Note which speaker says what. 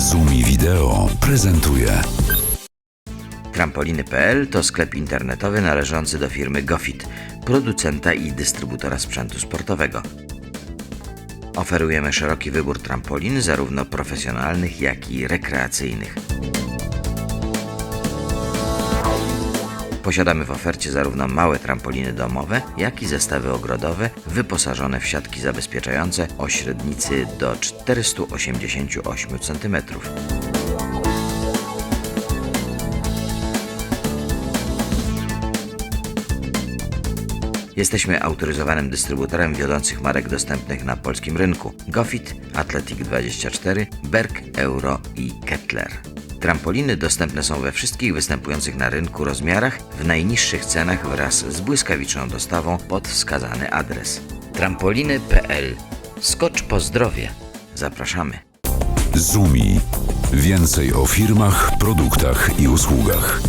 Speaker 1: Zumi Wideo prezentuje
Speaker 2: Trampoliny.pl to sklep internetowy należący do firmy Gofit, producenta i dystrybutora sprzętu sportowego. Oferujemy szeroki wybór trampolin, zarówno profesjonalnych, jak i rekreacyjnych. Posiadamy w ofercie zarówno małe trampoliny domowe, jak i zestawy ogrodowe wyposażone w siatki zabezpieczające o średnicy do 488 cm. Jesteśmy autoryzowanym dystrybutorem wiodących marek dostępnych na polskim rynku: Gofit, Athletic24, Berg, Euro i Kettler. Trampoliny dostępne są we wszystkich występujących na rynku rozmiarach w najniższych cenach wraz z błyskawiczną dostawą pod wskazany adres. Trampoliny.pl Skocz po zdrowie. Zapraszamy.
Speaker 1: Zumi. Więcej o firmach, produktach i usługach.